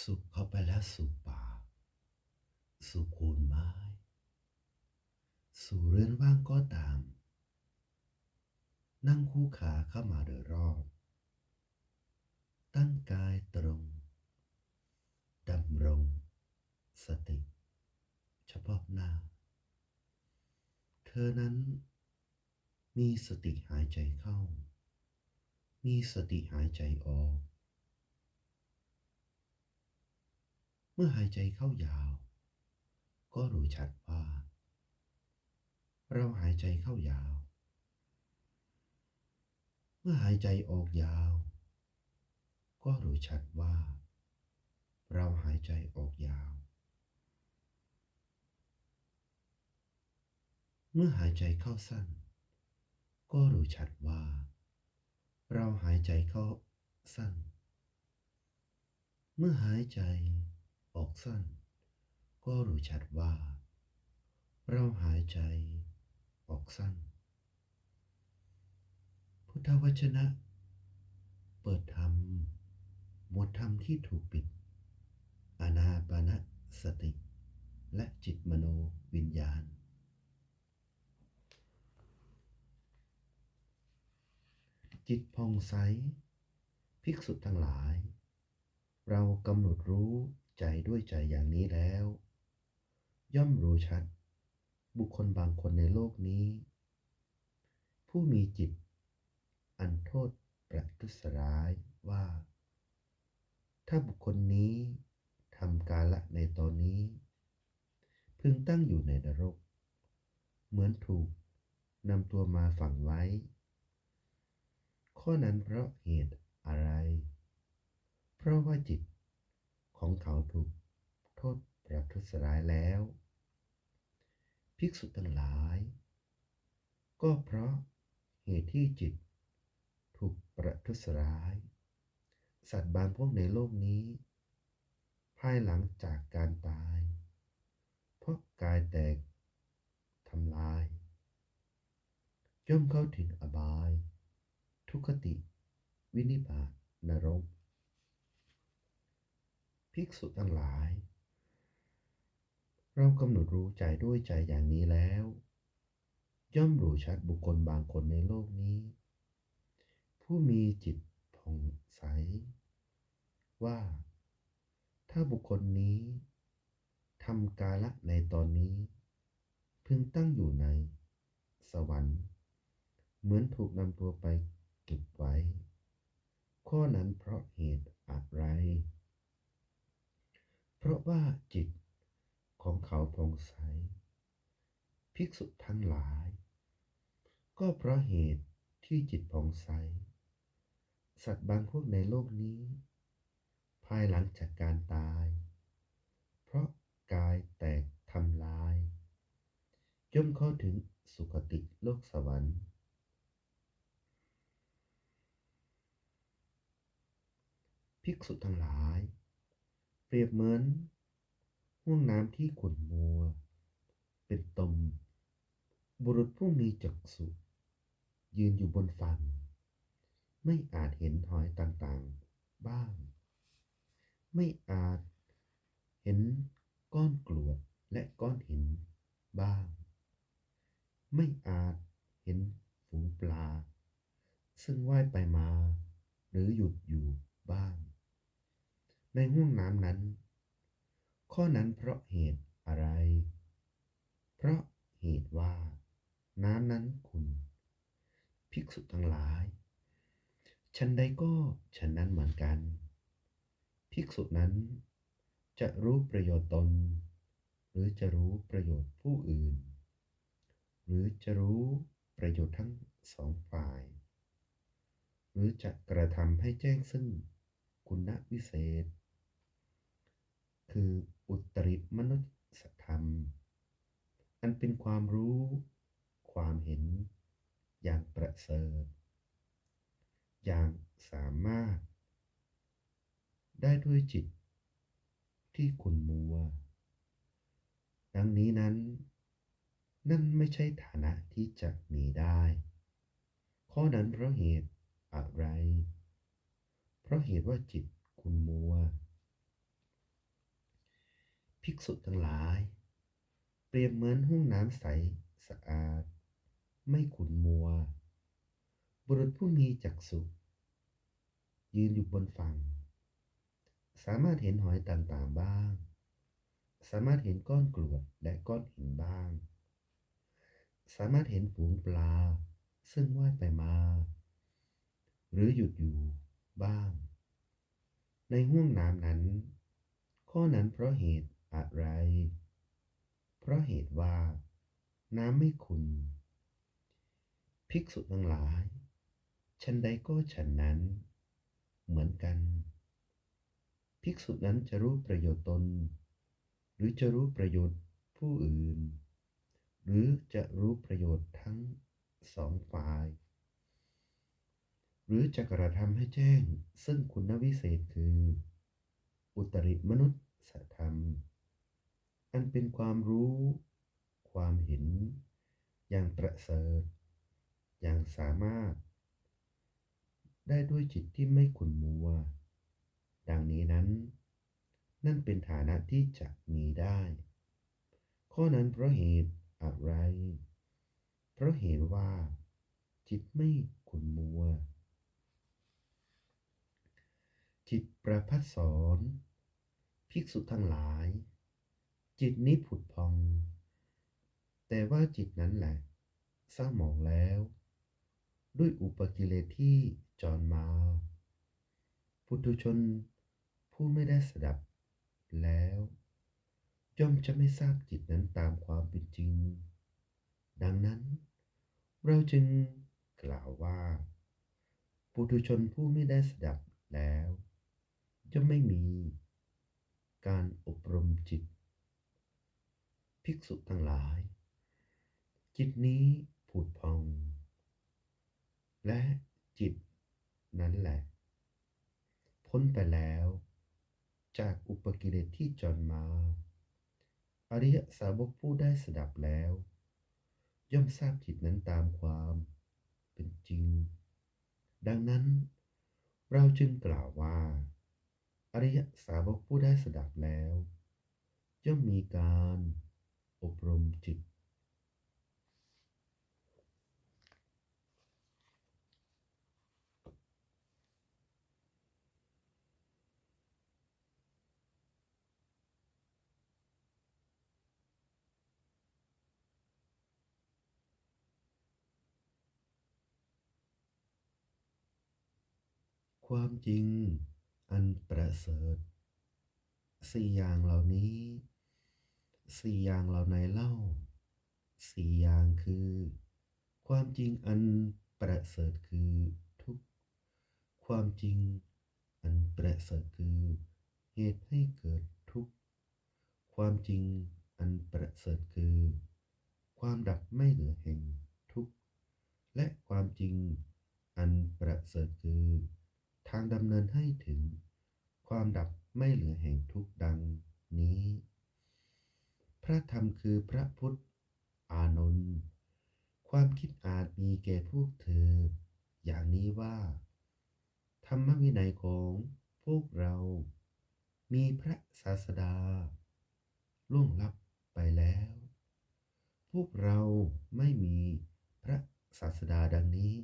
สุขเข้าไปแล้วสู่ป่า สู่โคนไม้ สู่เรือนว่างก็ตาม นั่งคู่ขาเข้ามาโดยรอบ ตั้งกายตรงดำรงสติ เฉพาะหน้า เธอนั้น มีสติหายใจเข้า มีสติหายใจออก มื่อหายใจเข้ายาว ก็รู้ชัดว่า เราหายใจเข้ายาว เมื่อหายใจออกยาว ก็รู้ชัดว่า เราหายใจออกยาว เมื่อหายใจเข้าสั้น ก็รู้ชัดว่า เราหายใจเข้าสั้น เมื่อหายใจ ออกสั้น ก็รู้ชัดว่า เราหายใจออกสั้น พุทธวจนะ เปิดธรรม หมวดธรรมที่ถูกปิด อานาปานสติ และจิตมโนวิญญาณจิตผ่องใส ภิกษุทั้งหลาย เรากำหนดรู้ ใจด้วยใจอย่างนี้แล้ว ย่อมรู้ชัด บุคคลบางคนในโลกนี้ ผู้มีจิต อันโทษประทุษร้ายว่า ถ้าบุคคลนี้ทำกาละในตอนนี้ พึงตั้งอยู่ในนรก เหมือนถูกนำตัวมาฝังไว้ ข้อนั้นเพราะเหตุอะไร เพราะว่าจิต ของเขาถูกโทษประทุษร้ายแล้ว ภิกษุทั้งหลาย ก็เพราะเหตุที่จิต ถูกประทุษร้าย สัตว์บางพวกในโลกนี้ ภายหลังจากการตาย เพราะกายแตกทำลาย ย่อมเข้าถึงอบาย ทุกขติ วินิบาตนรก ภิกษุทั้งหลาย เรากำหนดรู้ใจด้วยใจอย่างนี้แล้ว ย่อมรู้ชัดบุคคลบางคนในโลกนี้ ผู้มีจิตผ่องใส ว่า ถ้าบุคคลนี้ทำกาละในตอนนี้ พึงตั้งอยู่ใน สวรรค์ เหมือนถูกนำตัวไปเก็บไว้ ข้อนั้นเพราะเหตุอะไร เพราะว่าจิตของเขาผ่องใส ภิกษุทั้งหลาย ก็เพราะเหตุที่จิตผ่องใส สัตว์บางพวกในโลกนี้ ภายหลังจากการตาย เพราะกายแตกทำลายย่อมเข้าถึงสุคติโลกสวรรค์ภิกษุทั้งหลาย เปรียบเหมือนห่วงน้ำที่ขุ่นมัว เป็นตม บุรุษผู้มีจักษุยืนอยู่บนฝั่ง ไม่อาจเห็นหอยต่างๆ บ้าง ไม่อาจเห็นก้อนกรวดและก้อนหินบ้าง ไม่อาจเห็นฝูงปลา ซึ่งว่ายไปมาหรือหยุดอยู่บ้าง ในห้วงน้ำนั้น ข้อนั้นเพราะเหตุอะไร เพราะเหตุว่า น้ำนั้นขุ่นภิกษุทั้งหลายฉันใดก็ฉันนั้นเหมือนกัน ภิกษุนั้น จะรู้ประโยชน์ตน หรือจะรู้ประโยชน์ผู้อื่น หรือจะรู้ประโยชน์ทั้งสองฝ่าย หรือจะกระทำให้แจ้งซึ่งคุณวิเศษ คืออุตริมนุษยธรรม อันเป็นความรู้ ความเห็น อย่างประเสริฐ อย่างสามารถ ได้ด้วยจิต ที่ขุนมัว ดังนี้นั้น นั่นไม่ใช่ฐานะที่จะมีได้ ข้อนั้นเพราะเหตุอะไร เพราะเหตุว่าจิตคุณมัว ภิกษุทั้งหลาย เปรียบเหมือนห้องน้ำใสสะอาด ไม่ขุ่นมัว บุรุษผู้มีจักษุยืนอยู่บนฝั่ง สามารถเห็นหอยต่างๆบ้าง สามารถเห็นก้อนกรวดและก้อนหินบ้าง สามารถเห็นฝูงปลา ซึ่งว่ายไปมา หรือหยุดอยู่บ้าง ในห้วงน้ำนั้น ข้อนั้นเพราะเหตุ อะไร เพราะเหตุว่า น้ำไม่ขุนภิกษุทั้งหลาย ฉันใดก็ฉันนั้น เหมือนกัน ภิกษุนั้นจะรู้ประโยชน์ตน หรือจะรู้ประโยชน์ผู้อื่น หรือจะรู้ประโยชน์ทั้งสองฝ่าย หรือจะกระทำให้แจ้งซึ่งคุณวิเศษคือ อุตริมนุษยธรรม อันเป็นความรู้ ความเห็น อย่างประเสริฐ อย่างสามารถ ได้ด้วยจิตที่ไม่ขุนมัว ดังนี้นั้น นั่นเป็นฐานะที่จะมีได้ ข้อนั้นเพราะเหตุอะไร เพราะเหตุว่า จิตไม่ขุนมัว จิตประพัดสอน ภิกษุทั้งหลาย จิตนี้ผุดพอง แต่ว่าจิตนั้นแหละเศร้าหมองแล้ว ด้วยอุปกิเลสที่จรมาปุถุชนผู้ไม่ได้สดับแล้วย่อมจะไม่ทราบจิตนั้นตามความเป็นจริง ดังนั้น เราจึงกล่าวว่า ปุถุชนผู้ไม่ได้สดับแล้วย่อมไม่มีการอบรมจิต ภิกษุทั้งหลาย จิตนี้ผุดพอง และจิตนั้นแหละ พ้นไปแล้ว จากอุปกิเลสที่จรมา อริยสาวกผู้ได้สดับแล้ว ย่อมทราบจิตนั้นตามความเป็นจริง ดังนั้น เราจึงกล่าวว่า อริยสาวกผู้ได้สดับแล้ว ย่อมมีการ อบรมจิต ความจริงอันประเสริฐสี่อย่างเหล่านี้ สี่อย่างเหล่าไหนเล่า สี่อย่างคือ ความจริงอันประเสริฐคือทุกความจริงอันประเสริฐคือ เหตุให้เกิดทุกข์ ความจริงอันประเสริฐคือ ความดับไม่เหลือแห่งทุกข์ และความจริงอันประเสริฐคือ ทางดำเนินให้ถึง ความดับไม่เหลือแห่งทุกดังนี้ พระธรรมคือพระพุทธ อานนท์ความคิดอาจมีแก่พวกเธอ อย่างนี้ว่า ธรรมวินัยของพวกเรา มีพระศาสดา ล่วงลับไปแล้ว พวกเราไม่มีพระศาสดาดังนี้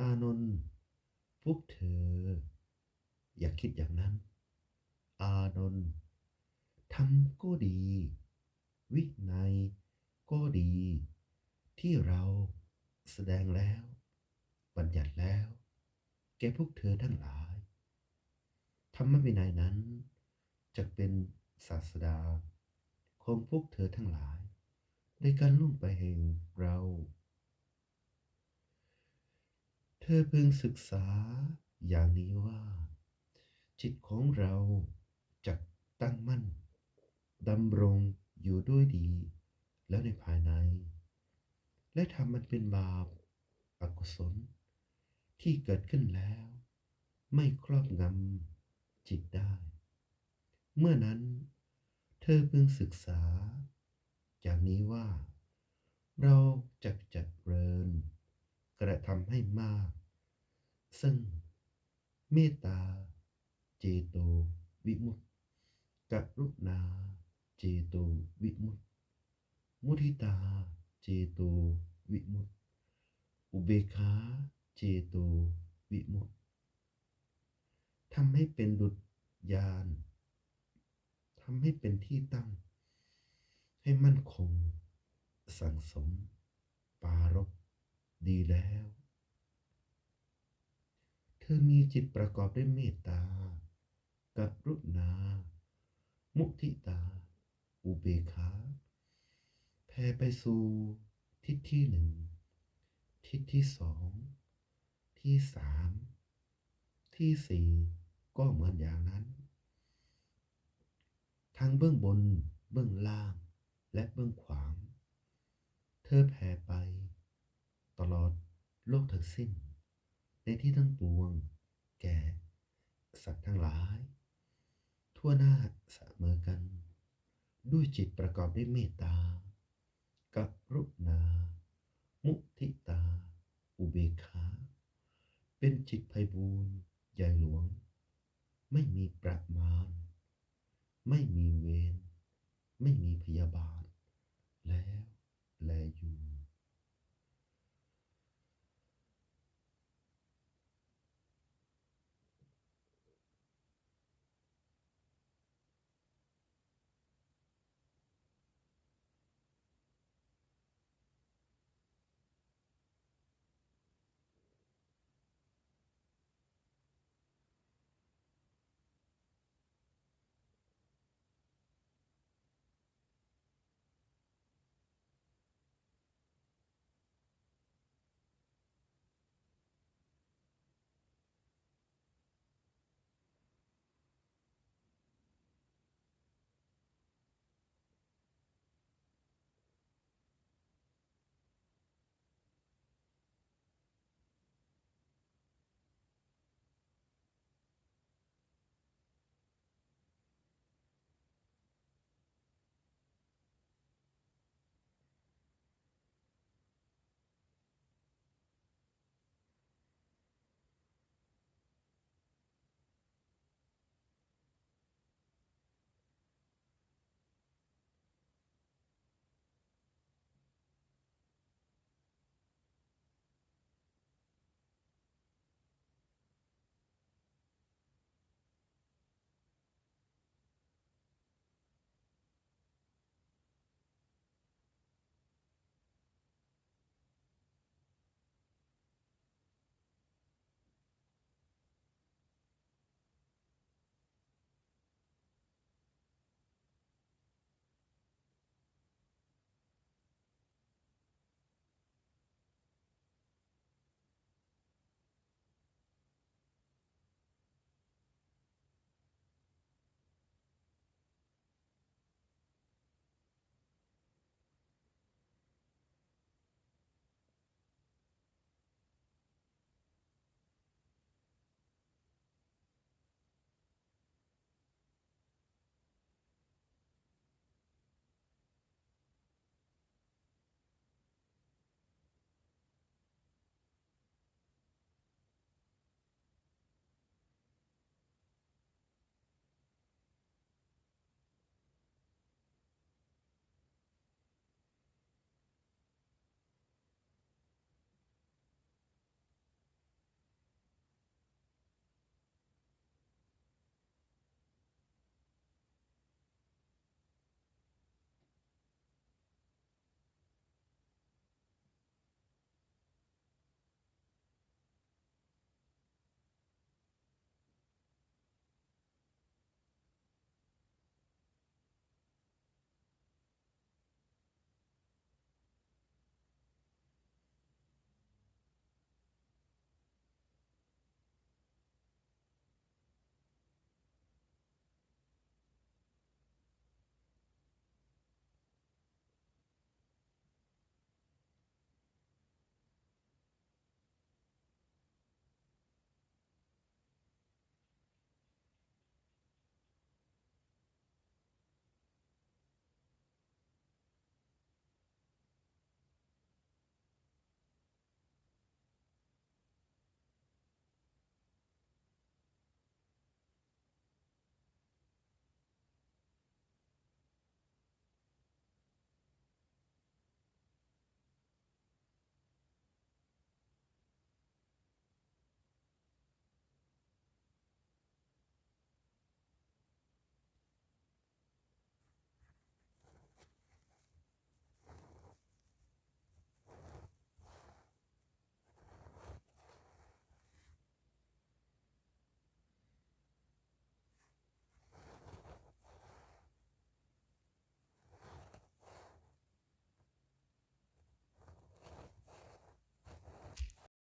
อานนท์พวกเธอ อย่าคิดอย่างนั้น อานนท์ ทำก็ดี วินัยก็ดี ที่เราแสดงแล้ว บัญญัติแล้ว แก่พวกเธอทั้งหลาย ธรรมวินัยนั้นจะเป็นศาสดาของพวกเธอทั้งหลาย ในการล่วงไปแห่งเรา เธอพึงศึกษาอย่างนี้ว่า จิตของเราจะตั้งมั่น ดำรงอยู่ด้วยดี แล้วในภายใน และทำมันเป็นบาปอกุศล ที่เกิดขึ้นแล้ว ไม่ครอบงำจิตได้ เมื่อนั้น เธอพึงศึกษา จากนี้ว่า เราจะจัดเริญ กระทำให้มาก ซึ่งเมตตา เจโต วิมุตตกรุณา เจโตวิมุตติ มุทิตา เจโตวิมุตติ อุเบกขาเจโตวิมุตติทำให้เป็นดุจยานทำให้เป็นที่ตั้ง ให้มั่นคง สังสม ปารบดีแล้ว เธอมีจิตประกอบด้วยเมตตากรุณา มุทิตา อุเบกขาแผ่ไปสู่ทิศที่หนึ่ง ทิศที่สอง ที่สาม ที่สี่ก็เหมือนอย่างนั้น ทั้งเบื้องบน เบื้องล่าง และเบื้องขวาง เธอแผ่ไป ตลอดโลกทั้งสิ้น ในที่ทั้งปวง แก่ สัตว์ทั้งหลาย ทั่วหน้าเสมอกัน ด้วยจิตประกอบด้วยเมตตา กับรุณา มุทิตา อุเบกขา เป็นจิตภัยบูรณ์ใหญ่หลวง ไม่มีประมาณ ไม่มีเวร ไม่มีพยาบาท แล้วแลอยู่